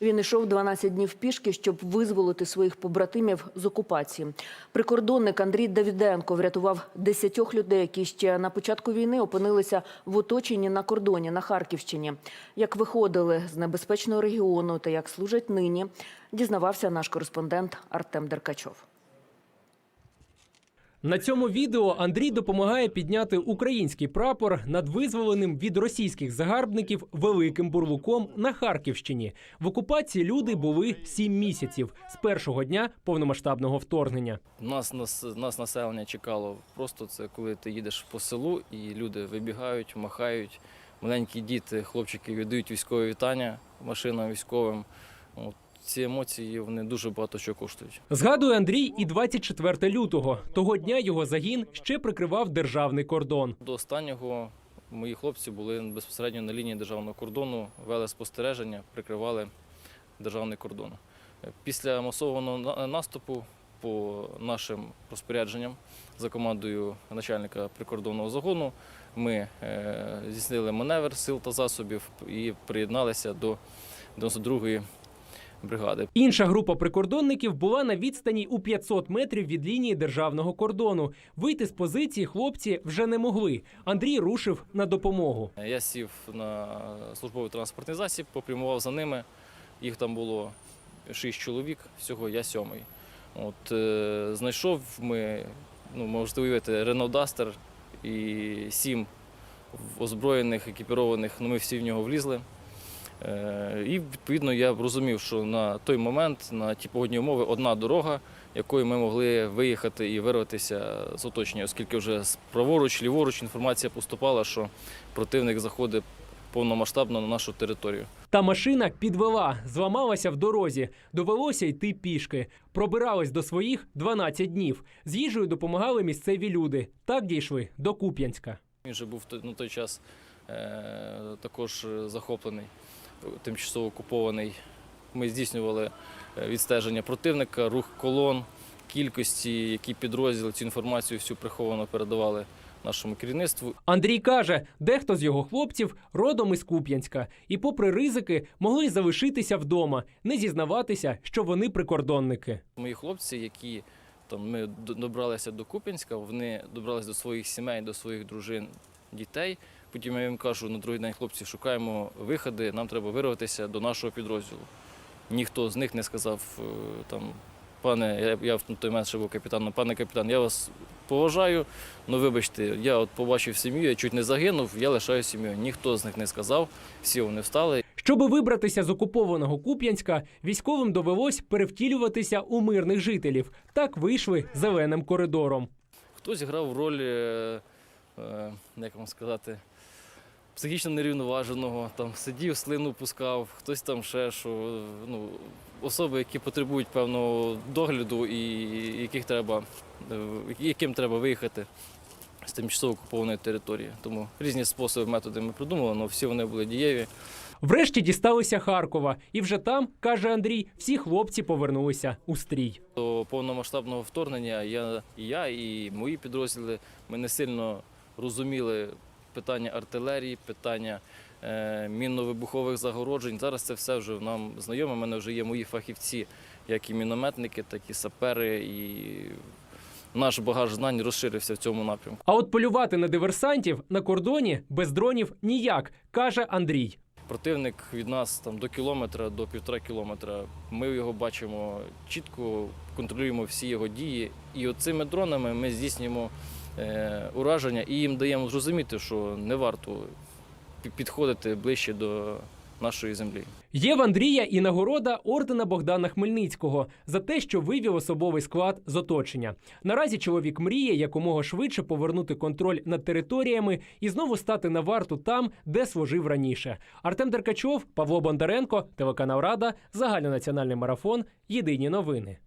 Він йшов 12 днів пішки, щоб визволити своїх побратимів з окупації. Прикордонник Андрій Давіденко врятував 10 людей, які ще на початку війни опинилися в оточенні на кордоні на Харківщині. Як виходили з небезпечного регіону та як служать нині, дізнавався наш кореспондент Артем Деркачов. На цьому відео Андрій допомагає підняти український прапор над визволеним від російських загарбників великим бурлуком на Харківщині. В окупації люди були сім місяців з першого дня повномасштабного вторгнення. Нас, нас, нас населення чекало. Просто це коли ти їдеш по селу і люди вибігають, махають. Маленькі діти, хлопчики віддають військові вітання машинам військовим. От, ці емоції вони дуже багато що коштують. Згадує Андрій і 24 лютого. Того дня його загін ще прикривав державний кордон. До останнього мої хлопці були безпосередньо на лінії державного кордону, вели спостереження, прикривали державний кордон. Після масованого наступу по нашим розпорядженням за командою начальника прикордонного загону ми е, здійснили маневр сил та засобів і приєдналися до 92-ї бригади. Інша група прикордонників була на відстані у 500 метрів від лінії державного кордону. Вийти з позиції хлопці вже не могли. Андрій рушив на допомогу. Я сів на службовий транспортний засіб, попрямував за ними. Їх там було шість чоловік, всього я сьомий. От, е, знайшов ми, ну, можете уявити, Renault Duster і сім озброєних, екіпірованих, ну ми всі в нього влізли. Е, і відповідно я розумів, що на той момент, на ті погодні умови, одна дорога, якою ми могли виїхати і вирватися з оточення, оскільки вже праворуч, ліворуч інформація поступала, що противник заходить повномасштабно на нашу територію. Та машина підвела, зламалася в дорозі. Довелося йти пішки. Пробирались до своїх 12 днів. З їжею допомагали місцеві люди. Так дійшли до Куп'янська. Він же був на той час е, також е, захоплений, тимчасово окупований. Ми здійснювали е, відстеження противника, рух колон, кількості, які підрозділи цю інформацію всю приховано передавали нашому керівництву. Андрій каже, дехто з його хлопців родом із Куп'янська, і, попри ризики, могли залишитися вдома, не зізнаватися, що вони прикордонники. Мої хлопці, які там ми добралися до Куп'янська, вони добралися до своїх сімей, до своїх дружин, дітей. Потім я їм кажу на другий день, хлопці, шукаємо виходи, нам треба вирватися до нашого підрозділу. Ніхто з них не сказав е, там, пане, я, в той момент ще був капітаном, пане капітан, я вас поважаю, ну вибачте, я от побачив сім'ю, я чуть не загинув, я лишаю сім'ю. Ніхто з них не сказав, всі вони встали. Щоби вибратися з окупованого Куп'янська, військовим довелось перевтілюватися у мирних жителів. Так вийшли зеленим коридором. Хтось грав роль, е, як вам сказати, психічно нерівноваженого, там сидів, слину пускав, хтось там ще що. Ну, особи, які потребують певного догляду і яких треба, е, яким треба виїхати з тимчасово окупованої території. Тому різні способи, методи ми придумали, але всі вони були дієві. Врешті дісталися Харкова, і вже там, каже Андрій, всі хлопці повернулися у стрій. До повномасштабного вторгнення я, і я, і мої підрозділи ми не сильно розуміли питання артилерії, питання е, мінно-вибухових загороджень. Зараз це все вже нам знайоме. У мене вже є мої фахівці, як і мінометники, так і сапери. І наш багаж знань розширився в цьому напрямку. А от полювати на диверсантів на кордоні без дронів ніяк, каже Андрій. Противник від нас там до кілометра, до півтора кілометра. Ми його бачимо чітко, контролюємо всі його дії. І оцими дронами ми здійснюємо ураження і їм даємо зрозуміти, що не варто підходити ближче до нашої землі. Є в Андрія і нагорода ордена Богдана Хмельницького за те, що вивів особовий склад з оточення. Наразі чоловік мріє якомога швидше повернути контроль над територіями і знову стати на варту там, де служив раніше. Артем Деркачов, Павло Бондаренко, телеканал Рада, загальнонаціональний марафон. Єдині новини.